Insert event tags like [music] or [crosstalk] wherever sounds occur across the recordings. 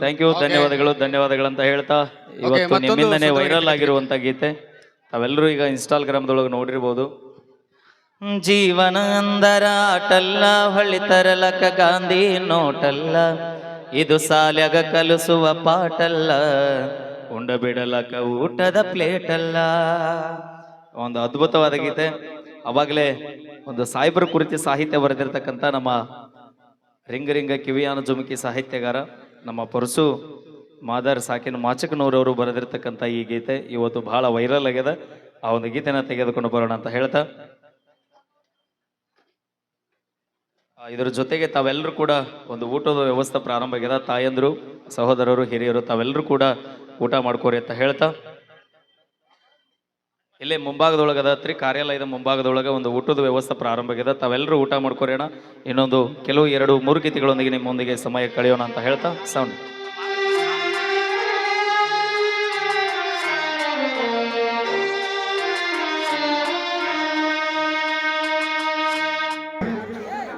Thank you thank you ಧನ್ಯವಾದಗಳು ಅಂತ ಹೇಳ್ತಾ ಇವತ್ತು ನಿಮ್ಮಿಂದನೇ ವೈರಲ್ ಆಗಿರುವಂತ ಗೀತೆ. ತಾವೆಲ್ಲರೂ ಈಗ ಇನ್ಸ್ಟಾಗ್ರಾಮ್ದೊಳಗೆ ನೋಡಿರ್ಬೋದು. ಜೀವನ ಅಂದರ ಆಟಲ್ಲ ಹೊಳ್ಳಿ ತರಲಕ ಗಾಂಧಿ ನೋಟಲ್ಲ ಇದು ಸಾಲ್ಯಾಗ ಕಲಿಸುವ ಪಾಟಲ್ಲ ಉಂಡ ಬಿಡಲಕ ಊಟದ ಪ್ಲೇಟ್ ಅಲ್ಲ ಒಂದು ಅದ್ಭುತವಾದ ಗೀತೆ. ಅವಾಗಲೇ ಒಂದು ಸಾಯಿಬರ್ ಕುರಿತು ಸಾಹಿತ್ಯ ಬರೆದಿರ್ತಕ್ಕಂಥ ನಮ್ಮ ರಿಂಗ ರಿಂಗ ಕಿವಿಯಾನ ಜುಮುಕಿ ಸಾಹಿತ್ಯಗಾರ ನಮ್ಮ ಪರಸು ಮಾದರ್ ಸಾಕಿನ ಮಾಚಕನೂರವರು ಬರೆದಿರ್ತಕ್ಕಂಥ ಈ ಗೀತೆ ಇವತ್ತು ಬಹಳ ವೈರಲ್ ಆಗ್ಯದ. ಆ ಒಂದು ಗೀತೆನ ತೆಗೆದುಕೊಂಡು ಬರೋಣ ಅಂತ ಹೇಳ್ತಾ. ಇದರ ಜೊತೆಗೆ ತಾವೆಲ್ಲರೂ ಕೂಡ ಒಂದು ಊಟದ ವ್ಯವಸ್ಥೆ ಪ್ರಾರಂಭ ಆಗ್ಯದ. ತಾಯಂದರು, ಸಹೋದರರು, ಹಿರಿಯರು ತಾವೆಲ್ಲರೂ ಕೂಡ ಊಟ ಮಾಡ್ಕೋರಿ ಅಂತ ಹೇಳ್ತಾ. ಇಲ್ಲೇ ಮುಂಭಾಗದೊಳಗೆ ಅದತ್ರಿ ಕಾರ್ಯಾಲಯದ ಮುಂಭಾಗದೊಳಗೆ ಒಂದು ಊಟದ ವ್ಯವಸ್ಥೆ ಪ್ರಾರಂಭ ಆಗಿದೆ ತಾವೆಲ್ಲರೂ ಊಟ ಮಾಡ್ಕೊರೋಣ ಇನ್ನೊಂದು ಕೆಲವು ಎರಡು ಮೂರು ಗೀತೆಗಳೊಂದಿಗೆ ನಿಮ್ಮೊಂದಿಗೆ ಸಮಯ ಕಳೆಯೋಣ ಅಂತ ಹೇಳ್ತಾ ಸೌಂಡ್.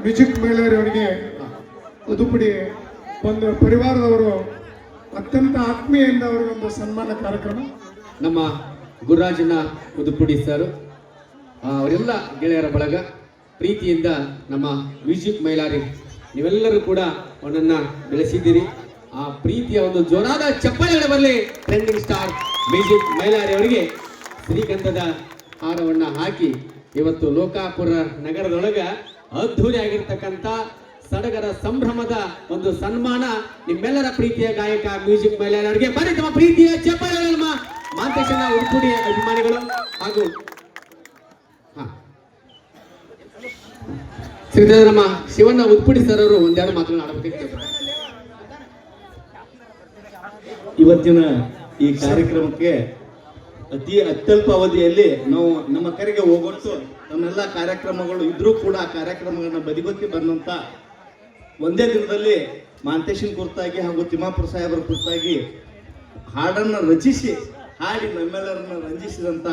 ಮ್ಯೂಸಿಕ್ ಮಹಿಳೆಯರವರಿಗೆ ಉದುಪುಡಿ ಒಂದು ಪರಿವಾರದವರು ಅತ್ಯಂತ ಆತ್ಮೀಯದಿಂದ ಅವರಿಗೊಂದು ಸನ್ಮಾನ ಕಾರ್ಯಕ್ರಮ. ನಮ್ಮ ಗುರುರಾಜನ ಉದುಪುಡಿ ಸರ್. ಅವರೆಲ್ಲ ಗೆಳೆಯರ ಬಳಗ, ಪ್ರೀತಿಯಿಂದ ನಮ್ಮ ಮ್ಯೂಸಿಕ್ ಮೈಲಾರಿ, ನೀವೆಲ್ಲರೂ ಕೂಡ ಅವನನ್ನ ಬೆಳೆಸಿದ್ದೀರಿ. ಆ ಪ್ರೀತಿಯ ಒಂದು ಜೋರಾದ ಚಪ್ಪಲಿಗಳ ಬರಲಿ ಟ್ರೆಂಡಿಂಗ್ ಸ್ಟಾರ್ ಮ್ಯೂಸಿಕ್ ಮೈಲಾರಿ ಅವರಿಗೆ ಶ್ರೀಗಂಧದ ಹಾರವನ್ನ ಹಾಕಿ ಇವತ್ತು ಲೋಕಾಪುರ ನಗರದೊಳಗ ಅದ್ಧೂರಿ ಆಗಿರ್ತಕ್ಕಂಥ ಸಡಗರ ಸಂಭ್ರಮದ ಒಂದು ಸನ್ಮಾನ ನಿಮ್ಮೆಲ್ಲರ ಪ್ರೀತಿಯ ಗಾಯಕ ಮ್ಯೂಸಿಕ್ ಮೈಲಾರಿ ಅವರಿಗೆ. ಬರೀ ತಮ್ಮ ಪ್ರೀತಿಯ ಚಪ್ಪಾಳೆ. ನಮ್ಮ ಉಡುಪುಡಿಯ ಉಡುಪುಡಿ ಅಭಿಮಾನಿಗಳು ಹಾಗೂ. ಶ್ರೀಧರ ಶಿವಣ್ಣ ಉತ್ಪುಡಿ ಸರ್ ಅವರು ಒಂದೆರಡು ಮಾತುಗಳನ್ನ ಆಡಬೇಕಿತ್ತು ಇವತ್ತಿನ ಈ ಕಾರ್ಯಕ್ರಮಕ್ಕೆ ಅತಿ ಅತ್ಯಲ್ಪ ಅವಧಿಯಲ್ಲಿ ನಾವು ನಮ್ಮ ಕರೆಗೆ ಹೋಗೊಟ್ಟು ನಮ್ಮೆಲ್ಲ ಕಾರ್ಯಕ್ರಮಗಳು ಇದ್ರೂ ಕೂಡ ಆ ಕಾರ್ಯಕ್ರಮಗಳನ್ನ ಬದಿಗೊತ್ತಿ ಬಂದಂತ ಒಂದೇ ದಿನದಲ್ಲಿ ಮಾಂತೇಶನ್ ಕುರ್ತಾಗಿ ಹಾಗೂ ತಿಮ್ಮಾಪುರ ಸಾಹೇಬರ ಕುರ್ತಾಗಿ ಹಾಡನ್ನ ರಚಿಸಿ ಹಾಡಿ ನಮ್ಮೆಲ್ಲರನ್ನ ರಂಜಿಸಿದಂತ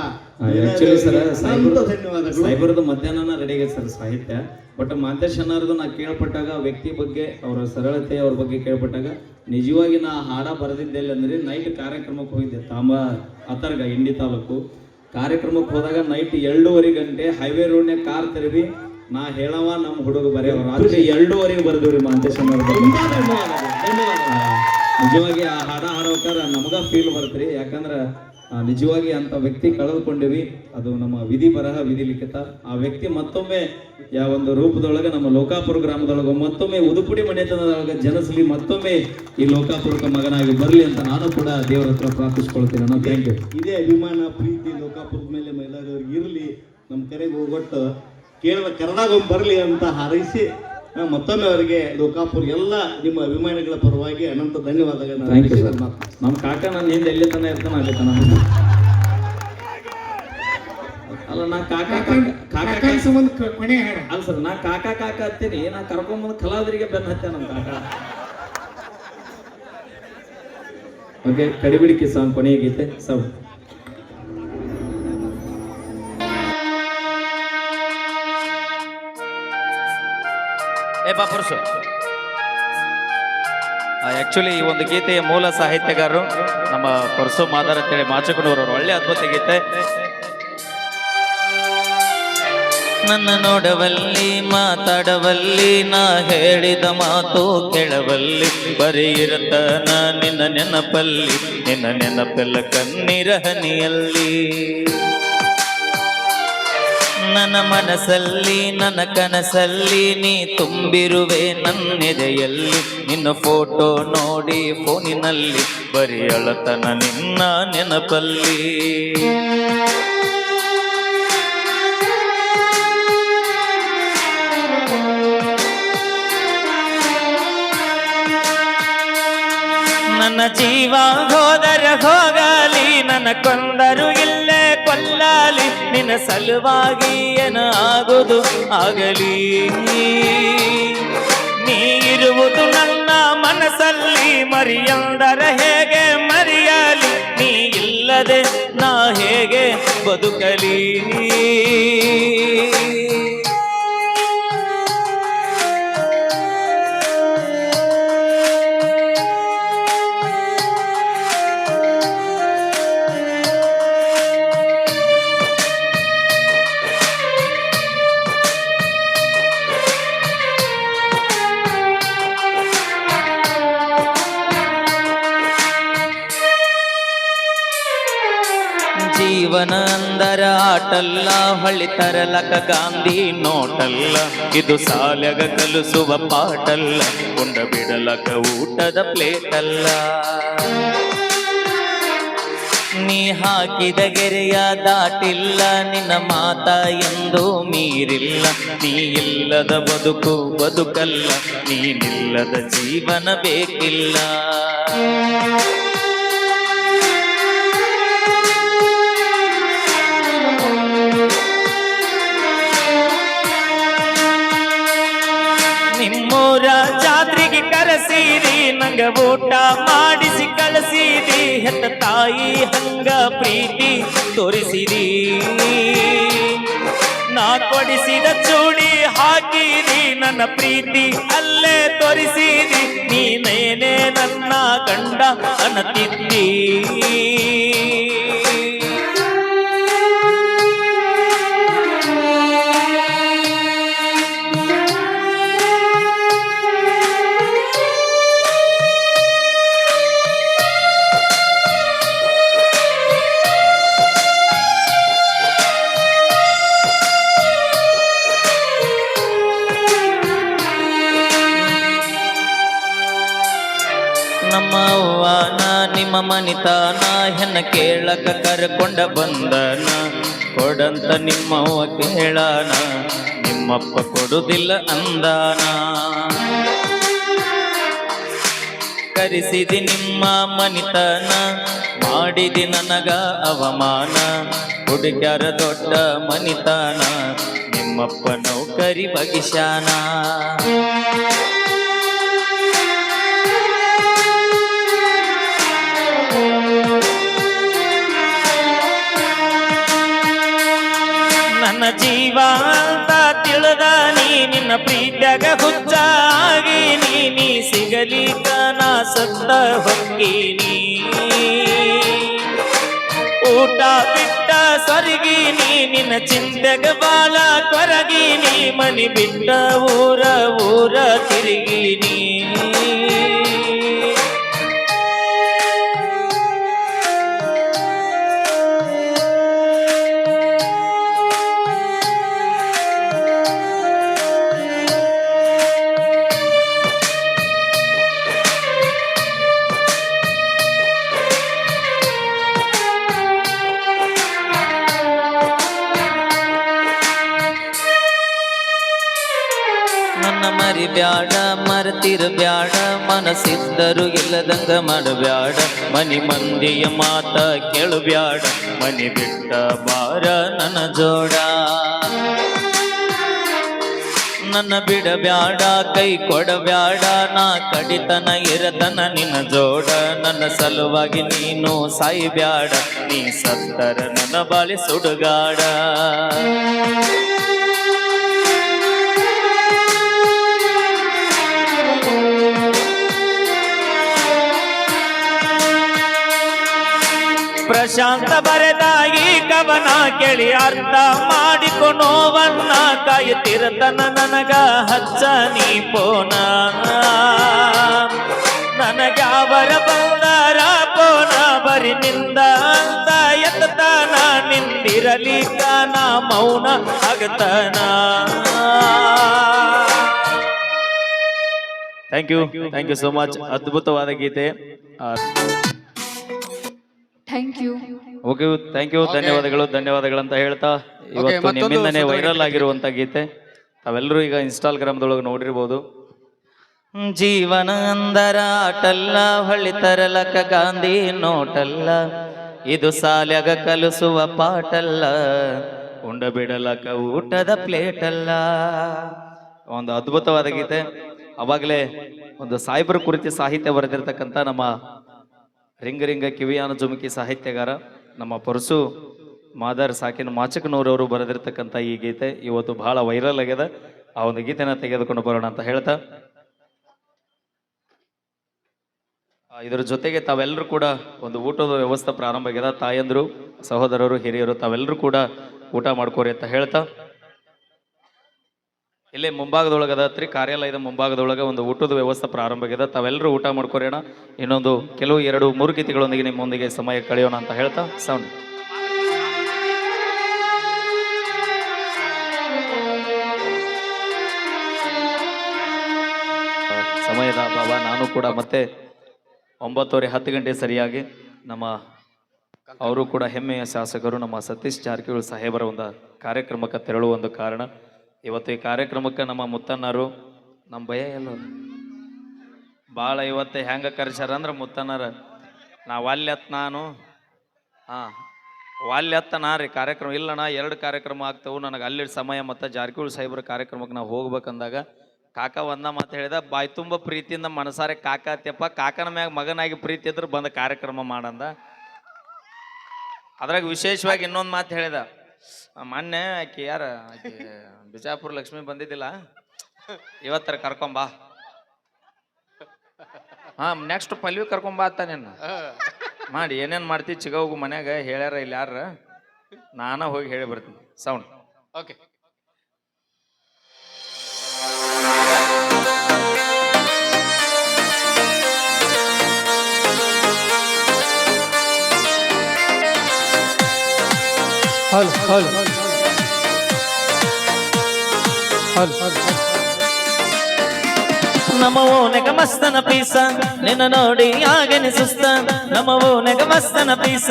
ಆಕ್ಚುಲಿ ಸರ್ ಧನ್ಯವಾದಗಳು. ಮಧ್ಯಾಹ್ನ ರೆಡಿ ಆಗೈತೆ ಸರ್ ಸಾಹಿತ್ಯ. ಬಟ್ ಮಾಂತೇಶ್ ನಾ ಕೇಳ್ಪಟ್ಟಾಗ ವ್ಯಕ್ತಿ ಬಗ್ಗೆ ಅವರ ಸರಳತೆ ಅವ್ರ ಬಗ್ಗೆ ಕೇಳ್ಪಟ್ಟಾಗ ನಿಜವಾಗಿ ನಾ ಹಾಡ ಬರೆದಿದ್ದೆಲ್ಲ ಅಂದ್ರೆ ನೈಟ್ ಕಾರ್ಯಕ್ರಮಕ್ಕೆ ಹೋಗಿದ್ದೆ. ತಾಂಬ ಅತರ್ಗ ಇಂಡಿ ತಾಲೂಕು. ಕಾರ್ಯಕ್ರಮಕ್ಕೆ ಹೋದಾಗ ನೈಟ್ ಎರಡೂವರೆ ಗಂಟೆ ಹೈವೇ ರೋಡ್ನ್ಯಾಗ ಕಾರ್ ತೆರವಿ ನಾ ಹೇಳವ ನಮ್ಮ ಹುಡುಗ ಬರೆಯವ ರಾತ್ರಿ ಎರಡೂವರೆಗೆ ಬರೆದವ್ರಿ ಮಾಂತೇಶ್ ಧನ್ಯವಾದಗಳು. ಧನ್ಯವಾದಗಳು. ನಿಜವಾಗಿ ಆ ಹಾಡ ಹಾಡೋಕಾರ ನಮಗ ಫೀಲ್ ಬರ್ತರಿ. ಯಾಕಂದ್ರ ಆ, ನಿಜವಾಗಿ ಅಂತ ವ್ಯಕ್ತಿ ಕಳೆದುಕೊಂಡಿವಿ. ಅದು ನಮ್ಮ ವಿಧಿ ಬರಹ ವಿಧಿ ಲಿಖಿತ. ಆ ವ್ಯಕ್ತಿ ಮತ್ತೊಮ್ಮೆ ಯಾವ ಒಂದು ರೂಪದೊಳಗೆ ನಮ್ಮ ಲೋಕಾಪುರ ಗ್ರಾಮದೊಳಗೆ ಮತ್ತೊಮ್ಮೆ ಉದುಪುಡಿ ಮನೆತನದೊಳಗೆ ಜನಸಲಿ ಮತ್ತೊಮ್ಮೆ ಈ ಲೋಕಾಪುರಕ್ಕೆ ಮಗನಾಗಿ ಬರಲಿ ಅಂತ ನಾನು ಕೂಡ ದೇವರ ಹತ್ರ ಪ್ರಾರ್ಥಿಸ್ಕೊಳ್ತೀನಿ ನಾನು ಥ್ಯಾಂಕ್ ಯು ಇದೇ ಅಭಿಮಾನ ಪ್ರೀತಿ ಲೋಕಾಪುರದ ಮೇಲೆ ಮೈಲಾರಿಯವ್ರಿಗೆ ಇರಲಿ ನಮ್ಮ ಕರೆಗೆ ಹೋಗೊಟ್ಟು ಕೇಳಿದ ಕನ್ನಡ ಬರಲಿ ಅಂತ ಹಾರೈಸಿ ಮತ್ತೊಮ್ಮೆ ಅವರಿಗೆ ಲೋಕಾಪುರ್ ಎಲ್ಲ ನಿಮ್ಮ ಅಭಿಮಾನಿಗಳ ಪರವಾಗಿ ಅನಂತ ಧನ್ಯವಾದಗಳನ್ನ ಥ್ಯಾಂಕ್ ಯು ಸರ್ ನಮ್ಮ ಕಾಕ ನನ್ನ ಹಿಂದೆ ಎಲ್ಲಿ ತನ ಇರ್ತಾನ ಅಲ್ಲಿ ತನ. ಅಲ್ಲ ನಾ ಕಾಕ ಕಾಕ ಕಾಕ ಸಂಬಂಧ ಕ- ಕೊನೆ ಅಲ್ಲ ಸರ್ ನಾ ಕಾಕ ಕಾಕ ಅಂತೀನಿ. ನಾ ಕರ್ಕೊಂಬಂದು ಕಲಾವಿದರಿಗೆ ಬೆನ್ನ ಹತ್ತೆ ನಮ್ಮ ಕಾಕ. [laughs] ಓಕೆ ಕಡಿಬಿಡಿಕೆ ಸಾಂಗ್ ಕೊನೆಯ ಗೀತೆ. ಸಬ್ ಆಕ್ಚುಲಿ ಈ ಒಂದು ಗೀತೆಯ ಮೂಲ ಸಾಹಿತ್ಯಗಾರರು ನಮ್ಮ ಪರಸು ಮಾದಾರ್ ಅಂತೇಳಿ ಮಾಚಕನೂರವರು ಒಳ್ಳೆ ಅದ್ಭುತ ಗೀತೆ. ನನ್ನ ನೋಡವಲ್ಲಿ, ಮಾತಾಡವಲ್ಲಿ, ನಾ ಹೇಳಿದ ಮಾತು ಕೇಳವಲ್ಲಿ. ನಾ ನಿನ್ನ ನೆನಪಲ್ಲಿ, ನಿನ್ನ ನೆನಪೆಲ್ಲ ಕಣ್ಣೀರ ಹನಿಯಲ್ಲಿ. ನನ್ನ ಮನಸ್ಸಲ್ಲಿ, ನನ್ನ ಕನಸಲ್ಲಿ ನೀ ತುಂಬಿರುವೆ ನನ್ನೆದೆಯಲ್ಲಿ. ನಿನ್ನ ಫೋಟೋ ನೋಡಿ ಫೋನಿನಲ್ಲಿ ಬರಿಯಳತನ ನಿನ್ನ ನೆನಪಲ್ಲಿ. ನನ್ನ ಜೀವ ಹೋದರ ಹೋಗಲಿ, ನನ್ನ ಕೊಂದರು ಇಲ್ಲೇ ಕೊಲ್ಲಲಿ ನಿನ್ನ ಸಲುವಾಗಿ ಏನಾಗುವುದು ಆಗಲಿ? ನೀ ಇರುವುದು ನನ್ನ ಮನಸ್ಸಲ್ಲಿ, ಮರಿಯಂದರ ಹೇಗೆ ಮರಿಯಲಿ? ನೀ ಇಲ್ಲದೆ ನಾ ಹೇಗೆ ಬದುಕಲಿ? ಆಟಲ್ಲ ಹಳ್ಳಿ ತರಲಕ ಗಾಂಧಿ ನೋಟಲ್ಲ. ಇದು ಸಾಲ್ಯಾಗ ಕಲಿಸುವ ಪಾಟಲ್ಲ ಉಂಡ ಬಿಡಲಕ ಊಟದ ಪ್ಲೇಟಲ್ಲ. ನೀ ಹಾಕಿದ ಗೆರೆಯ ದಾಟಿಲ್ಲ, ನಿನ್ನ ಮಾತ ಎಂದು ಮೀರಿಲ್ಲ. ನೀ ಇಲ್ಲದ ಬದುಕು ಬದುಕಲ್ಲ, ನೀನಿಲ್ಲದ ಜೀವನ ಬೇಕಿಲ್ಲ. ಜಾತ್ರೆಗೆ ನಂಗೆ ಊಟ ಮಾಡಿಸಿ ಕಲಸೀರಿ ಹೆತ್ತ ತಾಯಿ ಹಂಗ ಪ್ರೀತಿ ತೋರಿಸಿರಿ ನಾ ಕೊಡಿಸಿದ ಚೂಡಿ ಹಾಕಿರಿ ನನ್ನ ಪ್ರೀತಿ ಅಲ್ಲೇ ತೋರಿಸಿರಿ ನೀನೇನೆ ನನ್ನ ಗಂಡ ಅನ್ನತಿದ್ದಿ. ಮನಿತಾನ ಹೆನ್ನ ಕೇಳಕ ಕರ್ಕೊಂಡ ಬಂದನ. ಕೊಡಂತ ನಿಮ್ಮವ ಕೇಳಾನ, ನಿಮ್ಮಪ್ಪ ಕೊಡುದಿಲ್ಲ ಅಂದಾನ. ಕರೆಸಿದಿ ನಿಮ್ಮ ಮನಿತನ, ಮಾಡಿದಿ ನನಗ ಅವಮಾನ. ಹುಡುಗ್ಯಾರ ದೊಡ್ಡ ಮನಿತನ, ನಿಮ್ಮಪ್ಪ ನೌಕರಿ ಬಗಿಶಾನ ಅಂತ ತಿಳಿದ ನೀ ನಿನ್ನ ಪ್ರೀತ್ಯಾಗ ಹುಚ್ಚಾಗಿ ನೀ ಸಿಗಲಿಕ ನಾ ಸತ್ತ ಹೊಕ್ಕೀನಿ. ಊಟ ಬಿಟ್ಟ ಸರಿಗಿ ನೀ ನಿನ್ನ ಚಿಂತೆಗ ಬಾಳ ಕೊರಗಿನಿ, ಮನಿ ಬಿಟ್ಟ ಊರ ಊರ ತಿರುಗಿನಿ. ಮನಸ್ಸಿದ್ದರು ಇಲ್ಲದಂಗ ಮಾಡಬ್ಯಾಡ. ಮನಿ ಮಂದಿಯ ಮಾತ ಕೇಳಬ್ಯಾಡ. ಮನಿ ಬಿಟ್ಟ ಬಾರ ನನ್ನ ಜೋಡ. ನನ್ನ ಬಿಡಬ್ಯಾಡ, ಕೈ ಕೊಡಬ್ಯಾಡ. ನಾ ಕಡಿತನ ಇರತನ ನಿನ್ನ ಜೋಡ. ನನ್ನ ಸಲುವಾಗಿ ನೀನು ಸಾಯಿಬ್ಯಾಡ. ನೀ ಸತ್ತರ ನನ್ನ ಬಾಳಿ ಸುಡುಗಾಡ. ಪ್ರಶಾಂತ ಬರೆದಾಗಿ ಕವನ ಕೇಳಿ ಅರ್ಥ ಮಾಡಿಕೊ ನೋವನ್ನ ಕಾಯುತ್ತಿರತನ ನನಗ ಹಚ್ಚ ನೀ ಪೋನ ನನಗ್ಯಾವರ ಬಂದಾರ ಪೋನ ಬರಿ ನಿಂದ ಅಂತ ಎತ್ತತಾನ ನಿಂದಿರಲಿಕ್ಕ ನಾ ಮೌನ ಆಗತನ thank you thank you so much ಅದ್ಭುತವಾದ ಗೀತೆ. Thank you okay thank you ಧನ್ಯವಾದಗಳು ಧನ್ಯವಾದಗಳು ಅಂತ ಹೇಳ್ತಾ ಇವತ್ತು ಮತ್ತೊಂದು ನಿಮ್ಮಿಂದನೇ ವೈರಲ್ ಆಗಿರುವಂತ ಗೀತೆ. ತಾವೆಲ್ಲರೂ ಈಗ ಇನ್ಸ್ಟಾಗ್ರಾಮ್ದೊಳಗೆ ನೋಡಿರ್ಬೋದು. ಜೀವನ ಅಂದರ ಆಟಲ್ಲ ಹೊಳ್ಳಿ ತರಲಕ ಗಾಂಧಿ ನೋಟಲ್ಲ. ಇದು ಸಾಲ್ಯಾಗ ಕಲಿಸುವ ಪಾಟಲ್ಲ ಉಂಡ ಬಿಡಲಕ ಊಟದ ಪ್ಲೇಟ್ ಅಲ್ಲ ಒಂದು ಅದ್ಭುತವಾದ ಗೀತೆ. ಅವಾಗಲೇ ಒಂದು ಸಾಯಿಬರ ಕುರಿತು ಸಾಹಿತ್ಯ ಬರೆದಿರ್ತಕ್ಕಂಥ ನಮ್ಮ ರಿಂಗ ರಿಂಗ ಕಿವಿಯಾನ ಜುಮುಕಿ ಸಾಹಿತ್ಯಗಾರ, ನಮ್ಮ ಪರಸು ಮಾದರ್ ಸಾಕಿನ ಮಾಚಕನೂರವರು ಬರೆದಿರ್ತಕ್ಕಂಥ ಈ ಗೀತೆ ಇವತ್ತು ಬಹಳ ವೈರಲ್ ಆಗ್ಯದ. ಆ ಒಂದು ಗೀತೆನ ತೆಗೆದುಕೊಂಡು ಬರೋಣ ಅಂತ ಹೇಳ್ತಾ. ಇದರ ಜೊತೆಗೆ ತಾವೆಲ್ಲರೂ ಕೂಡ ಒಂದು ಊಟದ ವ್ಯವಸ್ಥೆ ಪ್ರಾರಂಭ ಆಗ್ಯದ. ತಾಯಂದ್ರು, ಸಹೋದರರು, ಹಿರಿಯರು ತಾವೆಲ್ಲರೂ ಕೂಡ ಊಟ ಮಾಡ್ಕೋರಿ ಅಂತ ಹೇಳ್ತಾ. ಇಲ್ಲೇ ಮುಂಭಾಗದೊಳಗೆ ಅದತ್ರಿ ಕಾರ್ಯಾಲಯದ ಮುಂಭಾಗದೊಳಗೆ ಒಂದು ಊಟದ ವ್ಯವಸ್ಥೆ ಪ್ರಾರಂಭ ಆಗಿದೆ. ತಾವೆಲ್ಲರೂ ಊಟ ಮಾಡ್ಕೊರೋಣ ಇನ್ನೊಂದು ಕೆಲವು ಎರಡು ಮೂರು ಗೀತೆಗಳೊಂದಿಗೆ ನಿಮ್ಮೊಂದಿಗೆ ಸಮಯ ಕಳೆಯೋಣ ಅಂತ ಹೇಳ್ತಾ ಸೌಂಡ್. ಸಮಯದ ಅಭಾವ, ನಾನು ಕೂಡ ಮತ್ತೆ ಒಂಬತ್ತುವರೆ ಹತ್ತು ಗಂಟೆ ಸರಿಯಾಗಿ ನಮ್ಮ ಅವರು ಕೂಡ ಹೆಮ್ಮೆಯ ಶಾಸಕರು, ನಮ್ಮ ಸತೀಶ್ ಜಾರಕಿಹೊಳಿ ಸಾಹೇಬರ ಒಂದು ಕಾರ್ಯಕ್ರಮಕ್ಕೆ ತೆರಳುವ ಒಂದು ಕಾರಣ. ಇವತ್ತು ಈ ಕಾರ್ಯಕ್ರಮಕ್ಕೆ ನಮ್ಮ ಮುತ್ತಣ್ಣರು ನಮ್ಮ ಭಯ ಎಲ್ಲ ಭಾಳ ಇವತ್ತು ಹೆಂಗೆ ಕರೆಸ್ಯಾರ ಅಂದ್ರೆ ಮುತ್ತಣ್ಣರ ನಾ ವಾಲ್ಯತ್ ನಾನು. ಹಾಂ ವಾಲ್ಯತ್ತ ನಾ ರೀ, ಕಾರ್ಯಕ್ರಮ ಇಲ್ಲಣ್ಣ ಎರಡು ಕಾರ್ಯಕ್ರಮ ಆಗ್ತವು, ನನಗೆ ಅಲ್ಲಿ ಸಮಯ ಮತ್ತು ಜಾರಕಿಹೊಳಿ ಸಾಹೇಬ್ರ ಕಾರ್ಯಕ್ರಮಕ್ಕೆ ನಾವು ಹೋಗ್ಬೇಕಂದಾಗ, ಕಾಕ ಒಂದ ಮಾತು ಹೇಳಿದ, ಬಾಯ್ ತುಂಬ ಪ್ರೀತಿಯಿಂದ ಮನಸಾರೆ ಕಾಕ ಅತ್ಯಪ್ಪ ಕಾಕನ ಮ್ಯಾಗ ಮಗನಾಗಿ ಪ್ರೀತಿ ಇದ್ರೆ ಬಂದ ಕಾರ್ಯಕ್ರಮ ಮಾಡಂದ. ಅದ್ರಾಗ ವಿಶೇಷವಾಗಿ ಇನ್ನೊಂದು ಮಾತು ಹೇಳಿದ ಮೊನ್ನೆ ಆಕೆ ಯಾರ ಆಕೆ ಬಿಜಾಪುರ ಲಕ್ಷ್ಮಿ ಬಂದಿದ್ದಿಲ್ಲ? ಇವತ್ತರ ಕರ್ಕೊಂಬಾ ಹಾ ನೆಕ್ಸ್ಟ್ ಪಲ್ವಿ ಕರ್ಕೊಂಬಾ ಅತ್ತ ನಿನ್ನ. ಮಾಡಿ ಏನೇನ್ ಮಾಡ್ತಿ ಚಿಗವು ಮನ್ಯಾಗ ಹೇಳ್ಯಾರ ಇಲ್ಲಿ ಯಾರ ನಾನ ಹೋಗಿ ಹೇಳಿ ಬರ್ತೀನಿ. ಸೌಂಡ್ ಓಕೆ ಹಲ್ ಹಲ್. ಹಲ್. ನಮವೋ ನೆಗಮಸ್ತನ ಪೀಸ ನಿನ್ನ ನೋಡಿ ಆಗನೆ ಸುಸ್ತ ನಮ್ಮ ನೆಗಮಸ್ತನ ಪೀಸ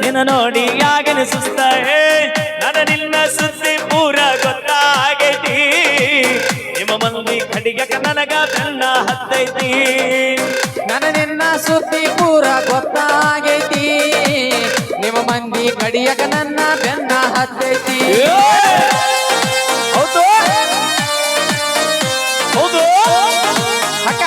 ನಿನ್ನ ನೋಡಿ ಆಗನೆ ಸುಸ್ತ ಹೇ ನನ ನಿನ್ನ ಸುದ್ದಿ ಪೂರ ಗೊತ್ತಾಗೈತಿ. ನಿಮ್ಮ ಮಂದಿ ಕಡಿಗಕ ನನಗ ಬೆನ್ನ ಹತ್ತೈತಿ. ನನ್ನ ನಿನ್ನ ಸುದ್ದಿ ಪೂರ ನಿಮ್ಮ ಕಡಿಯಕ ನನ್ನ ಬೆನ್ನ ಹತ್ತೈತಿ. ಹೌದು. ಹೌದು. ಅಕ್ಕ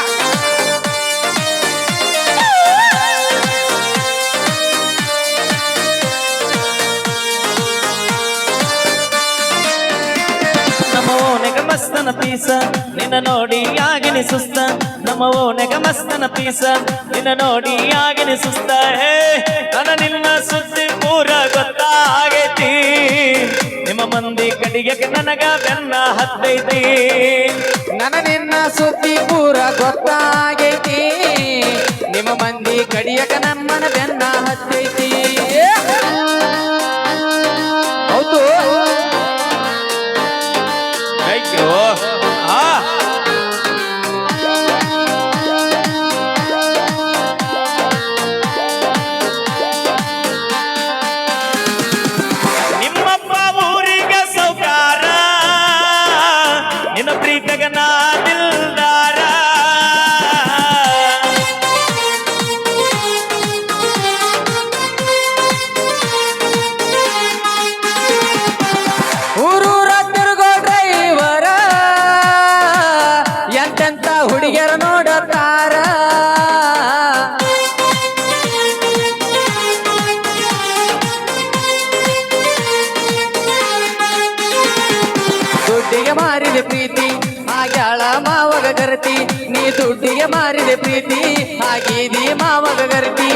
ಮಸ್ತನ ಪೀಸ ನಿನ್ನ ನೋಡಿ ಆಗಿನಿ ಸುಸ್ತ. ನಮ್ಮ ಓನೆಗ ಮಸ್ತನ ಪೀಸ ನಿನ್ನ ನೋಡಿ ಆಗಿನಿ ಸುಸ್ತ. ಹೇ ನನ್ನ ನಿನ್ನ ಸುದ್ದಿ ಕಡಿಗೆ ನನಗ ಬೆನ್ನ ಹತ್ತೈತಿ. ನನ್ನ ನಿನ್ನ ಸುದ್ದಿ ಪೂರ ಗೊತ್ತಾಗೈತಿ. ನಿಮ್ಮ ಮಂದಿ ಕಡಿಯಕ ನಮ್ಮನ ಬೆನ್ನ ಹತ್ತೈತಿ. ಆಗಿದಿ ಮಾವಗ ಗರತಿ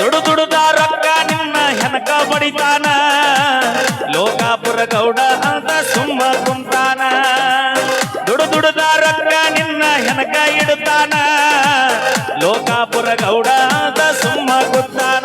ದುಡು ದುಡುದ ರೊಕ್ಕ ನಿನ್ನ ಹೆನಕ ಬಡಿತಾನ. ಲೋಕಾಪುರ ಗೌಡ ಅಂತ ಸುಮ್ಮ ಕುಂತಾನ. ದುಡು ದುಡುದ ರೊಕ್ಕ ನಿನ್ನ ಹೆನಕ ಇಡುತ್ತಾನ. ಲೋಕಾಪುರ ಗೌಡ ಅಂತ ಸುಮ್ಮ ಕುಂತಾನ.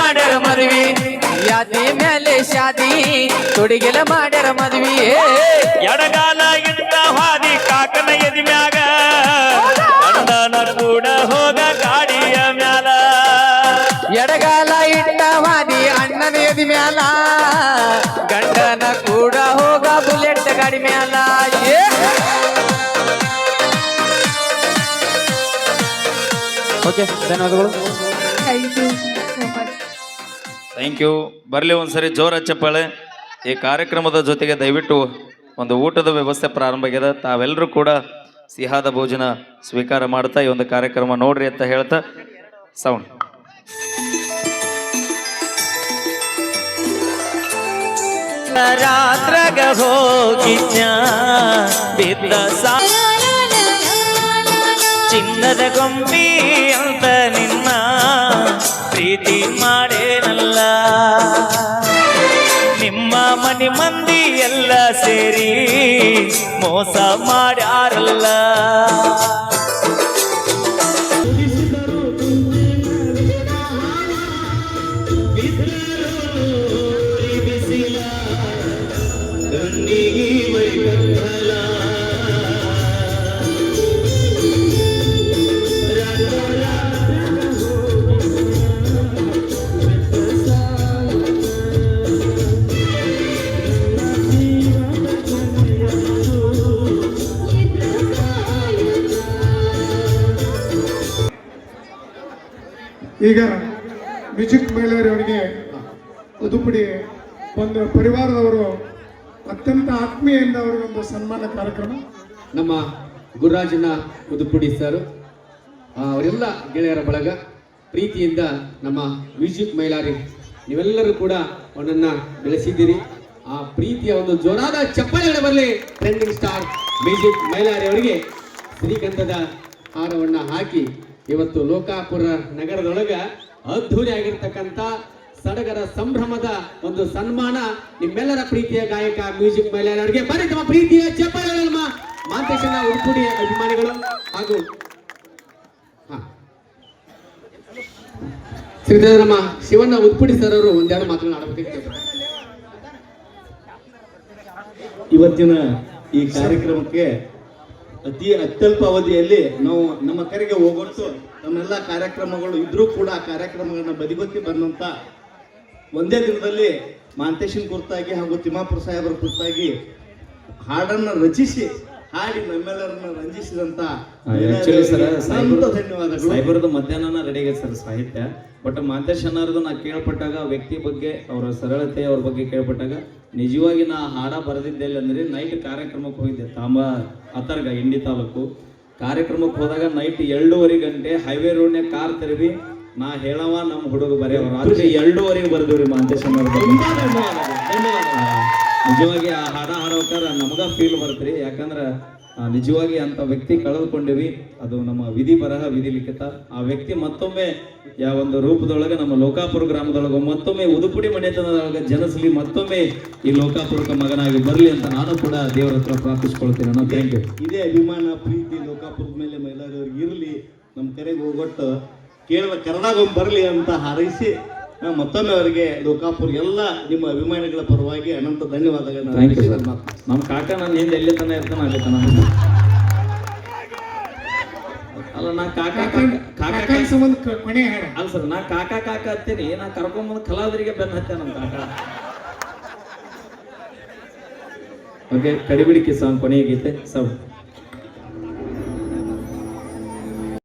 ಮಾಡ್ಯಾರ ಮದ್ವಿ. ಯಾತಿ ಮೇಲೆ ಶಾದಿ ತುಡಿಗೆಲ ಮಾಡ್ಯಾರ ಮದ್ವಿ. ಎಡಗಾಲ ಇಟ್ಟ ಹಾದಿ ಕಾಕನ ಎದಿ ಮ್ಯಾಗ. ಗಂಡನ ಕೂಡ ಹೋಗ ಗಾಡಿಯ ಮ್ಯಾಲ. ಎಡಗಾಲ ಇಟ್ಟ ವಾದಿ ಅಣ್ಣನ ಎದಿ ಮ್ಯಾಲ. ಗಂಡನ ಕೂಡ ಹೋಗ ಬುಲೆಟ್ ಗಾಡಿ ಮ್ಯಾಲ. ಏ! ಓಕೆ ಧನ್ಯವಾದಗಳು. ಥ್ಯಾಂಕ್ ಯು ಬರಲಿ ಒಂದ್ಸರಿ ಜೋರ ಚಪ್ಪಾಳೆ. ಈ ಕಾರ್ಯಕ್ರಮದ ಜೊತೆಗೆ ದಯವಿಟ್ಟು ಒಂದು ಊಟದ ವ್ಯವಸ್ಥೆ ಪ್ರಾರಂಭ ಆಗಿದೆ ತಾವೆಲ್ಲರೂ ಕೂಡ ಸಿಹಾದ ಭೋಜನ ಸ್ವೀಕಾರ ಮಾಡ್ತಾ ಈ ಒಂದು ಕಾರ್ಯಕ್ರಮ ನೋಡ್ರಿ ಅಂತ ಹೇಳ್ತಾ ಸೌಂಡ್ ರಾತ್ರಗ ಚಿನ್ನದ ಗೊಂಬಿ ಅಂತ ನಿನ್ನ ಪ್ರೀತಿ ಮಾಡೇನಲ್ಲ ನಿಮ್ಮ ಮನೆ ಮಂದಿ ಎಲ್ಲ ಸೇರಿ ಮೋಸ ಮಾಡ್ಯಾರಲ್ಲ. ಒಂದು ಪರಿವಾರದವರು ಅತ್ಯಂತ ಆತ್ಮೀಯದಿಂದ ಅವರಿಗೊಂದು ಸನ್ಮಾನ ಕಾರ್ಯಕ್ರಮ. ನಮ್ಮ ಗುರುರಾಜನ ಉದುಪುಡಿ ಸರ್ ಅವರೆಲ್ಲ ಗೆಳೆಯರ ಬಳಗ, ಪ್ರೀತಿಯಿಂದ ನಮ್ಮ ಮ್ಯೂಸಿಕ್ ಮೈಲಾರಿ, ನೀವೆಲ್ಲರೂ ಕೂಡ ಅವನನ್ನ ಬೆಳೆಸಿದ್ದೀರಿ. ಆ ಪ್ರೀತಿಯ ಒಂದು ಜೋರಾದ ಚಪ್ಪಲಿಗಳ ಬರಲಿ. ಟ್ರೆಂಡಿಂಗ್ ಸ್ಟಾರ್ ಮ್ಯೂಸಿಕ್ ಮೈಲಾರಿ ಅವರಿಗೆ ಶ್ರೀಗಂಧದ ಹಾರವನ್ನ ಹಾಕಿ ಇವತ್ತು ಲೋಕಾಪುರ ನಗರದೊಳಗ ಅದ್ಧೂರಿ ಆಗಿರ್ತಕ್ಕಂಥ ಸಡಗರ ಸಂಭ್ರಮದ ಒಂದು ಸನ್ಮಾನ ನಿಮ್ಮೆಲ್ಲರ ಪ್ರೀತಿಯ ಗಾಯಕ, ಮ್ಯೂಸಿಕ್ ಮೇಲೆ ಅವರಿಗೆ ಬರೀ ತಮ್ಮ ಪ್ರೀತಿಯ ಚಪ್ಪಾಳೆಗಳು ನಮ್ಮ ಮಾಂತೇಶನ ಉಡುಪುಡಿ ಅಭಿಮಾನಿಗಳು ಹಾಗೂ ಶ್ರೀಧರಮ್ಮ, ಶಿವಣ್ಣ ಉಡುಪುಡಿ ಸರ್ ಅವರು ಒಂದೆರಡು ಮಾತುಗಳನ್ನ ಇವತ್ತಿನ ಈ ಕಾರ್ಯಕ್ರಮಕ್ಕೆ ಅತಿ ಅತ್ಯಲ್ಪ ಅವಧಿಯಲ್ಲಿ ನಾವು ನಮ್ಮ ಕರೆಗೆ ಹೋಗೊಟ್ಟು ನಮ್ಮೆಲ್ಲ ಕಾರ್ಯಕ್ರಮಗಳು ಇದ್ರೂ ಕೂಡ ಆ ಕಾರ್ಯಕ್ರಮಗಳನ್ನ ಬದಿಗೊತ್ತಿ ಬಂದಂತ ಒಂದೇ ದಿನದಲ್ಲಿ ಮಾಂತೇಶನ್ ಕುರಿತಾಗಿ ಹಾಗೂ ತಿಮ್ಮಾಪುರ ಸಾಹೇಬರ ಕುರಿತಾಗಿ ಹಾಡನ್ನ ರಚಿಸಿ ಹಾಡಿ ನಮ್ಮೆಲ್ಲರನ್ನ ರಂಜಿಸಿದಂತ ಧನ್ಯವಾದಗಳು. ಮಧ್ಯಾಹ್ನ ರೆಡಿ ಆಗೈತೆ ಸರ್ ಸಾಹಿತ್ಯ. ಬಟ್ ಮಾಂತೇಶ್ ಅನ್ನೋದು ನಾ ಕೇಳ್ಪಟ್ಟಾಗ ವ್ಯಕ್ತಿ ಬಗ್ಗೆ ಅವರ ಸರಳತೆ ಅವ್ರ ಬಗ್ಗೆ ಕೇಳ್ಪಟ್ಟಾಗ ನಿಜವಾಗಿ ನಾ ಹಾಡ ಬರೆದಿದ್ದೆ ಅಂದ್ರೆ ನೈಟ್ ಕಾರ್ಯಕ್ರಮಕ್ಕೆ ಹೋಗಿದ್ದೆ ತಾಂಬ ಅತರ್ಗ ಇಂಡಿ ತಾಲೂಕು. ಕಾರ್ಯಕ್ರಮಕ್ಕೆ ಹೋದಾಗ ನೈಟ್ ಎರಡೂವರೆ ಗಂಟೆ ಹೈವೇ ರೋಡ್ನ್ಯಾಗ ಕಾರ್ ತೆರವಿ ನಾ ಹೇಳವ ನಮ್ಮ ಹುಡುಗ ಬರೆಯವ ರಾತ್ರಿ ಎರಡೂವರೆಗೆ ಬರ್ದೇವ್ರಿ ಮಾಂತೇಶ್ ನಿಜವಾಗಿ ಆ ಹಾಡ ಹಾಡೋಕಾರ ನಮಗ ಫೀಲ್ ಬರ್ತ್ರಿ. ಯಾಕಂದ್ರ ನಿಜವಾಗಿ ಅಂತ ವ್ಯಕ್ತಿ ಕಳೆದುಕೊಂಡಿವಿ. ಅದು ನಮ್ಮ ವಿಧಿ ಬರಹ ವಿಧಿ ಲಿಖಿತ. ಆ ವ್ಯಕ್ತಿ ಮತ್ತೊಮ್ಮೆ ಯಾವ ಒಂದು ರೂಪದೊಳಗೆ ನಮ್ಮ ಲೋಕಾಪುರ ಗ್ರಾಮದೊಳಗೆ ಮತ್ತೊಮ್ಮೆ ಉದುಪುಡಿ ಮನೆತನದೊಳಗೆ ಜನಸಲಿ ಮತ್ತೊಮ್ಮೆ ಈ ಲೋಕಾಪುರಕ್ಕೆ ಮಗನಾಗಿ ಬರಲಿ ಅಂತ ನಾನು ಕೂಡ ದೇವರ ಹತ್ರ ಪ್ರಾರ್ಥಿಸ್ಕೊಳ್ತೀನಿ ನಾನು ಥ್ಯಾಂಕ್ ಯು ಇದೇ ಅಭಿಮಾನ ಪ್ರೀತಿ ಲೋಕಾಪುರದ ಮೇಲೆ ಮಹಿಳೆಯರಿಗೆ ಇರಲಿ ನಮ್ಮ ಕರೆಗೆ ಹೋಗೊಟ್ಟು ಕೇಳಿದ ಕರ್ನಾಟಕ ಬರಲಿ ಅಂತ ಹಾರೈಸಿ ಮತ್ತೊಮ್ಮೆ ಅವರಿಗೆ ಲೋಕಾಪುರ್ ಎಲ್ಲ ನಿಮ್ಮ ಅಭಿಮಾನಿಗಳ ಪರವಾಗಿ ಅನಂತ ಧನ್ಯವಾದಗಳನ್ನ ಥ್ಯಾಂಕ್ ಯು ಸರ್ ನಮ್ಮ ಕಾಕ ನನ್ನ ಹಿಂದೆ ಎಲ್ಲಿ ತನ ಇರ್ತಾನೆ ಅಲ್ಲೇ ತನ ಅಲ್ಲ ನಾ ಕಾಕ ಕಾಕ ಕಾಕ ಸಂಬಂಧ ಕೊನೆ ಅಲ್ಲ ಸರ್ ನಾ ಕಾಕ ಕಾಕ ಹತ್ತೇನಿ. ನಾ ಕರ್ಕೊಂಬಂದು ಕಲಾವಿದರಿಗೆ ಬೆನ್ನ ಹತ್ತೆ ನಮ್ಮ ಕಾಕ. [laughs] ಓಕೆ ಕಡಿಬಿಡಿಕೆ ಕಿಸಾನ್ ಕೊನೆಯ ಗೀತೆ. ಸಬ್